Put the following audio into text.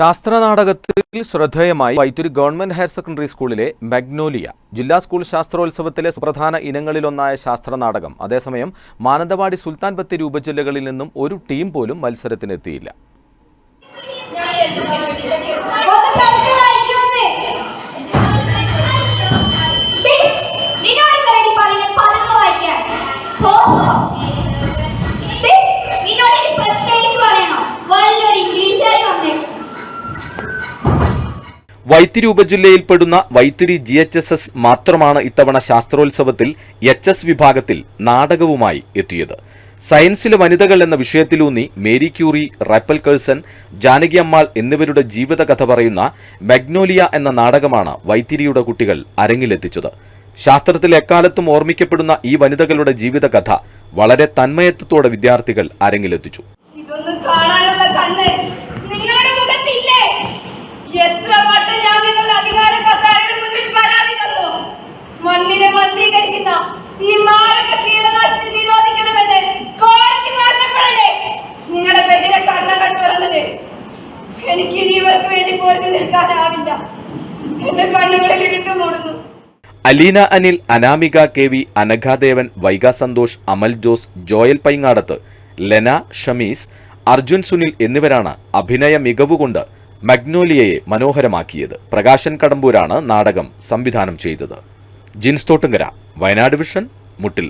ശാസ്ത്രനാടകത്തിൽ ശ്രദ്ധേയമായി Vythiri government higher secondary സ്കൂളിലെ Magnolia. ജില്ലാ സ്കൂൾ ശാസ്ത്രോത്സവത്തിലെ സുപ്രധാന ഇനങ്ങളിലൊന്നായ ശാസ്ത്രനാടകം. അതേസമയം മാനന്തവാടി സുൽത്താൻ ബത്തേരി ഉപജില്ലകളിൽ നിന്നും ഒരു ടീം പോലും മത്സരത്തിനെത്തിയില്ല. Vythiri ഉപജില്ലയിൽപ്പെടുന്ന Vythiri G H S S മാത്രമാണ് ഇത്തവണ ശാസ്ത്രോത്സവത്തിൽ എച്ച് എസ് വിഭാഗത്തിൽ നാടകവുമായി എത്തിയത്. സയൻസിലെ വനിതകൾ എന്ന വിഷയത്തിലൂന്നി Marie Curie Rachel Carson Janaki Ammal എന്നിവരുടെ ജീവിതകഥ പറയുന്ന മഗ്നോലിയ എന്ന നാടകമാണ് വൈത്തിരിയുടെ കുട്ടികൾ അരങ്ങിലെത്തിച്ചത്. ശാസ്ത്രത്തിൽ എക്കാലത്തും ഓർമ്മിക്കപ്പെടുന്ന ഈ വനിതകളുടെ ജീവിതകഥ വളരെ തന്മയത്വത്തോടെ വിദ്യാർത്ഥികൾ അരങ്ങിലെത്തിച്ചു. ഇതൊന്നും കാണാനുള്ള കണ്ണ് നിങ്ങളുടെ അധികാര കസാരയുടെ മുന്നിൽ പരാതി തന്നു മണ്ണിനെ മന്ത്രീകരിക്കുന്ന ഈ മാരക കീടനാശിനി നിരോധിക്കണമെന്ന് കോടതി പറഞ്ഞപ്പോഴല്ലേ നിങ്ങളുടെ പെതിരെ കർണകൾ തുറന്നത്. എനിക്ക് ഇനി ഇവർക്ക് വേണ്ടി പൊരുതി നിൽക്കാനാവില്ല. എന്റെ കണ്ണുകളിൽ ഇരുട്ട് മൂടുന്നു. അലീന അനിൽ അനാമിക കെ വി അനഘാദേവൻ വൈഗ സന്തോഷ് അമൽ ജോസ് ജോയൽ പൈങ്ങാടത്ത് ലെന ഷമീസ് അർജുൻ സുനിൽ എന്നിവരാണ് അഭിനയ മികവുകൊണ്ട് മഗ്നോലിയയെ മനോഹരമാക്കിയത്. പ്രകാശൻ കടമ്പൂരാണ് നാടകം സംവിധാനം ചെയ്തത്. ജിൻസ് തോട്ടുങ്കര വയനാട് വിഷൻ മുട്ടിൽ.